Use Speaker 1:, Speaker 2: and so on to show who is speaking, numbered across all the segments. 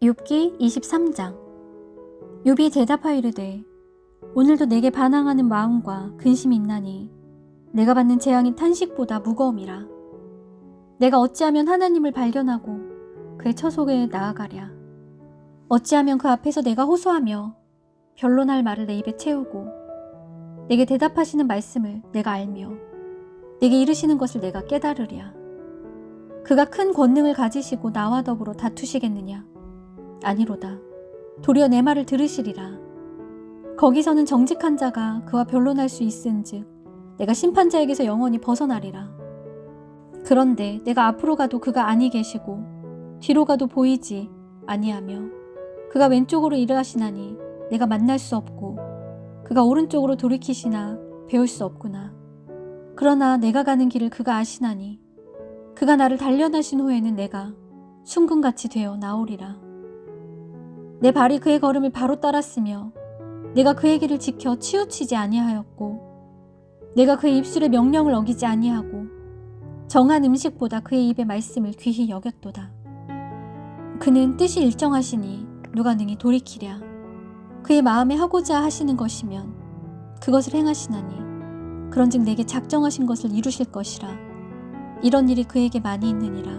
Speaker 1: 욥기 23장. 욥이 대답하여 이르되 오늘도 내게 반항하는 마음과 근심이 있나니 내가 받는 재앙이 탄식보다 무거움이라. 내가 어찌하면 하나님을 발견하고 그의 처속에 나아가랴. 어찌하면 그 앞에서 내가 호소하며 변론할 말을 내 입에 채우고 내게 대답하시는 말씀을 내가 알며 내게 이르시는 것을 내가 깨달으랴. 그가 큰 권능을 가지시고 나와 더불어 다투시겠느냐 아니로다. 도리어 내 말을 들으시리라. 거기서는 정직한 자가 그와 변론할 수 있은즉 내가 심판자에게서 영원히 벗어나리라. 그런데 내가 앞으로 가도 그가 아니 계시고 뒤로 가도 보이지 아니하며 그가 왼쪽으로 일하시나니 내가 만날 수 없고 그가 오른쪽으로 돌이키시나 배울 수 없구나. 그러나 내가 가는 길을 그가 아시나니 그가 나를 단련하신 후에는 내가 순금같이 되어 나오리라. 내 발이 그의 걸음을 바로 따랐으며 내가 그의 길을 지켜 치우치지 아니하였고 내가 그의 입술의 명령을 어기지 아니하고 정한 음식보다 그의 입의 말씀을 귀히 여겼도다. 그는 뜻이 일정하시니 누가 능히 돌이키랴. 그의 마음에 하고자 하시는 것이면 그것을 행하시나니 그런즉 내게 작정하신 것을 이루실 것이라. 이런 일이 그에게 많이 있느니라.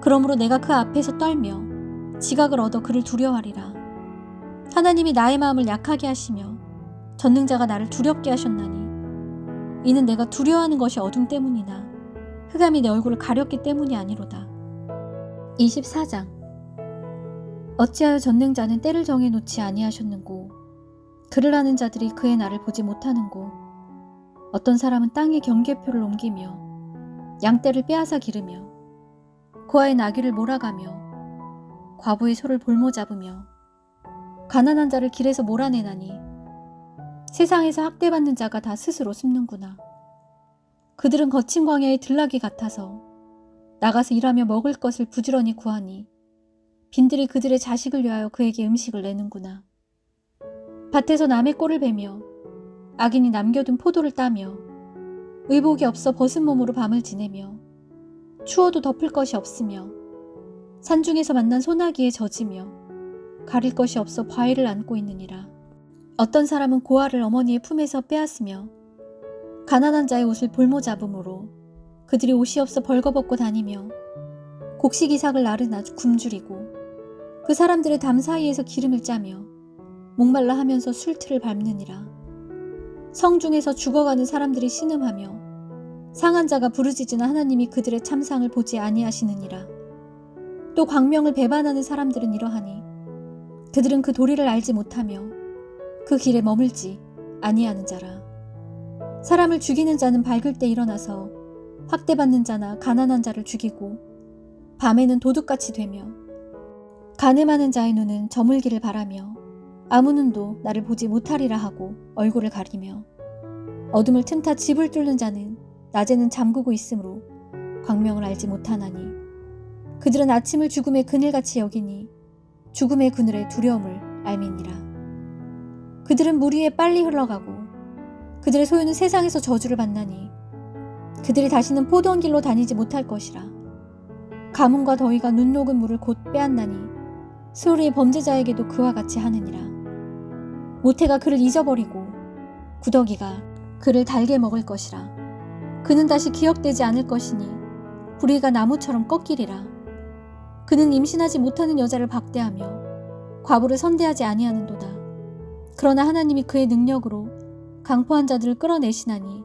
Speaker 1: 그러므로 내가 그 앞에서 떨며 지각을 얻어 그를 두려워하리라. 하나님이 나의 마음을 약하게 하시며 전능자가 나를 두렵게 하셨나니 이는 내가 두려워하는 것이 어둠 때문이나 흑암이 내 얼굴을 가렸기 때문이 아니로다. 24장 어찌하여 전능자는 때를 정해 놓지 아니하셨는고 그를 아는 자들이 그의 날을 보지 못하는고 어떤 사람은 땅에 경계표를 옮기며 양떼를 빼앗아 기르며 고아의 나귀를 몰아가며 과부의 소를 볼모 잡으며 가난한 자를 길에서 몰아내나니 세상에서 학대받는 자가 다 스스로 숨는구나. 그들은 거친 광야의 들나귀 같아서 나가서 일하며 먹을 것을 부지런히 구하니 빈들이 그들의 자식을 위하여 그에게 음식을 내는구나. 밭에서 남의 꼴을 베며 악인이 남겨둔 포도를 따며 의복이 없어 벗은 몸으로 밤을 지내며 추워도 덮을 것이 없으며 산중에서 만난 소나기에 젖으며 가릴 것이 없어 과일을 안고 있느니라. 어떤 사람은 고아를 어머니의 품에서 빼앗으며 가난한 자의 옷을 볼모 잡음으로 그들이 옷이 없어 벌거벗고 다니며 곡식 이삭을 나르나 굶주리고 그 사람들의 담 사이에서 기름을 짜며 목말라 하면서 술틀을 밟느니라. 성중에서 죽어가는 사람들이 신음하며 상한 자가 부르짖으나 하나님이 그들의 참상을 보지 아니하시느니라. 또 광명을 배반하는 사람들은 이러하니 그들은 그 도리를 알지 못하며 그 길에 머물지 아니하는 자라. 사람을 죽이는 자는 밝을 때 일어나서 학대받는 자나 가난한 자를 죽이고 밤에는 도둑같이 되며 가늠하는 자의 눈은 저물기를 바라며 아무 눈도 나를 보지 못하리라 하고 얼굴을 가리며 어둠을 틈타 집을 뚫는 자는 낮에는 잠그고 있으므로 광명을 알지 못하나니 그들은 아침을 죽음의 그늘같이 여기니 죽음의 그늘의 두려움을 알미니라. 그들은 물 위에 빨리 흘러가고 그들의 소유는 세상에서 저주를 받나니 그들이 다시는 포도원 길로 다니지 못할 것이라. 가뭄과 더위가 눈 녹은 물을 곧 빼앗나니 스오리의 범죄자에게도 그와 같이 하느니라. 모태가 그를 잊어버리고 구더기가 그를 달게 먹을 것이라. 그는 다시 기억되지 않을 것이니 부리가 나무처럼 꺾이리라. 그는 임신하지 못하는 여자를 박대하며 과부를 선대하지 아니하는도다. 그러나 하나님이 그의 능력으로 강포한 자들을 끌어내시나니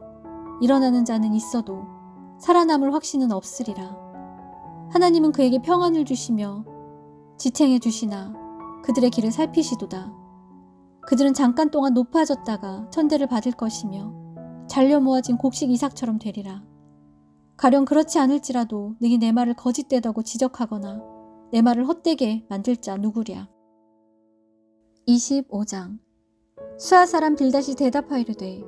Speaker 1: 일어나는 자는 있어도 살아남을 확신은 없으리라. 하나님은 그에게 평안을 주시며 지탱해 주시나 그들의 길을 살피시도다. 그들은 잠깐 동안 높아졌다가 천대를 받을 것이며 잘려 모아진 곡식 이삭처럼 되리라. 가령 그렇지 않을지라도 능히 내 말을 거짓되다고 지적하거나 내 말을 헛되게 만들 자 누구랴. 25장 수하 사람 빌다시 대답하이르되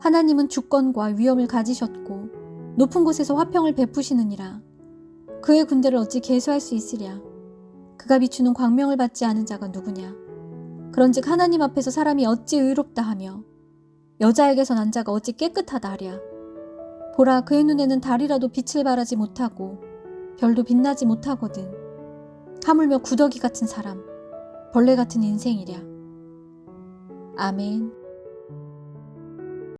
Speaker 1: 하나님은 주권과 위엄을 가지셨고 높은 곳에서 화평을 베푸시느니라. 그의 군대를 어찌 계수할 수 있으랴. 그가 비추는 광명을 받지 않은 자가 누구냐. 그런즉 하나님 앞에서 사람이 어찌 의롭다 하며 여자에게서 난 자가 어찌 깨끗하다 하랴. 보라 그의 눈에는 달이라도 빛을 발하지 못하고 별도 빛나지 못하거든. 하물며 구더기 같은 사람, 벌레 같은 인생이랴. 아멘.